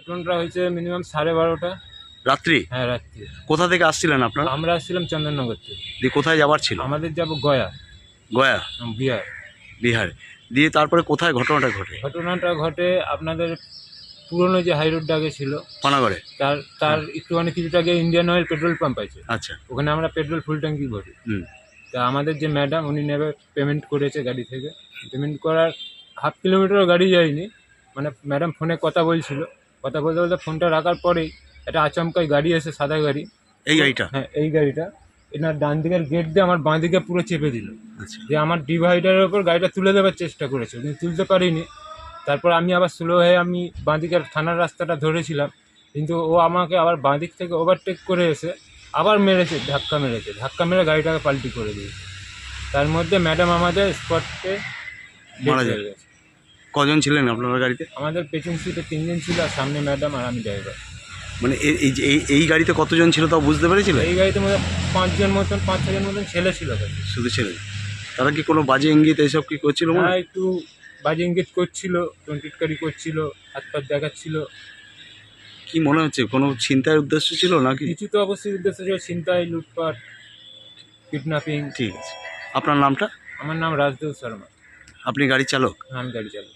ঘটনাটা হয়েছে মিনিমাম সাড়ে বারোটা। রাত্রি? হ্যাঁ রাত্রি। কোথা থেকে আসছিলেন আপনারা? আমরা আসছিলাম চন্দননগর থেকে। দিয়ে কোথায় যাবার ছিল? আমাদের যাব গয়া। গয়া? বিহার। বিহারে। দিয়ে তারপরে কোথায় ঘটনাটা ঘটে? ঘটনাটা ঘটে আপনাদের পুরনো যে হাই রোডটা আগে ছিল পানাগড়ে। তার তার একটুখানি কিছুটা আগে ইন্ডিয়ান অয়েল পেট্রোল পাম্প আছে। আচ্ছা। ওখানে আমরা পেট্রোল ফুল ট্যাঙ্কি ভরি। হুম। তা আমাদের যে ম্যাডাম উনি নেবে পেমেন্ট করেছে গাড়ি থেকে। পেমেন্ট করার হাফ কিলোমিটারও গাড়ি যায়নি। মানে ম্যাডাম ফোনে কথা বলছিল। কথা বলতে বলতে ফোনটা রাখার পরেই একটা আচমকাই গাড়ি এসে সাদা গাড়ি। এই গাড়িটা? হ্যাঁ এই গাড়িটা। এনার ডান দিকের গেট দিয়ে আমার বাঁ দিকে পুরো চেপে দিল। আচ্ছা। যে আমার ডিভাইডারের ওপর গাড়িটা তুলে দেওয়ার চেষ্টা করেছে কিন্তু তুলতে পারিনি। তারপর আমি আবার স্লো হয়ে আমি বাঁ দিকের থানার রাস্তাটা ধরেছিলাম কিন্তু ও আমাকে আবার বাঁ দিক থেকে ওভারটেক করে এসে আবার মেরেছে ধাক্কা মেরেছে। ধাক্কা মেরে গাড়িটাকে পাল্টি করে দিয়েছে। তার মধ্যে ম্যাডাম আমাদের স্পটে মারা যায়। কজন ছিলেন আপনার গাড়িতে? আমাদের পেছন সিটে তিনজন ছিল আর সামনে ম্যাডাম আর আমি ড্রাইভার মানে এই এই যে- এই এই গাড়িতে কতজন ছিল তাও বুঝতে পেরেছিলেন এই গাড়িতে মধ্যে পাঁচজন মতন পাঁচ ছজন মতন ছেলে ছিল শুধু ছিলেন তারা কি কোনো বাজে ইঙ্গিত এইসব কি করছিল মনে তারা হয়? একটু বাজে ইঙ্গিত করছিল টন্টিটকারি করছিল হাত পাত দেখাচ্ছিল। কি মনে হচ্ছে? কোনো চিন্তার উদ্দেশ্য ছিল নাকি? কিছু তো অবশ্যই উদ্দেশ্য ছিল ছিনতাই লুটপাট কিডন্যাপিং ঠিক আছে। আপনার নামটা? আমার নাম রাজদেব শর্মা। আপনি গাড়ি চালক? আমি গাড়ি চালাই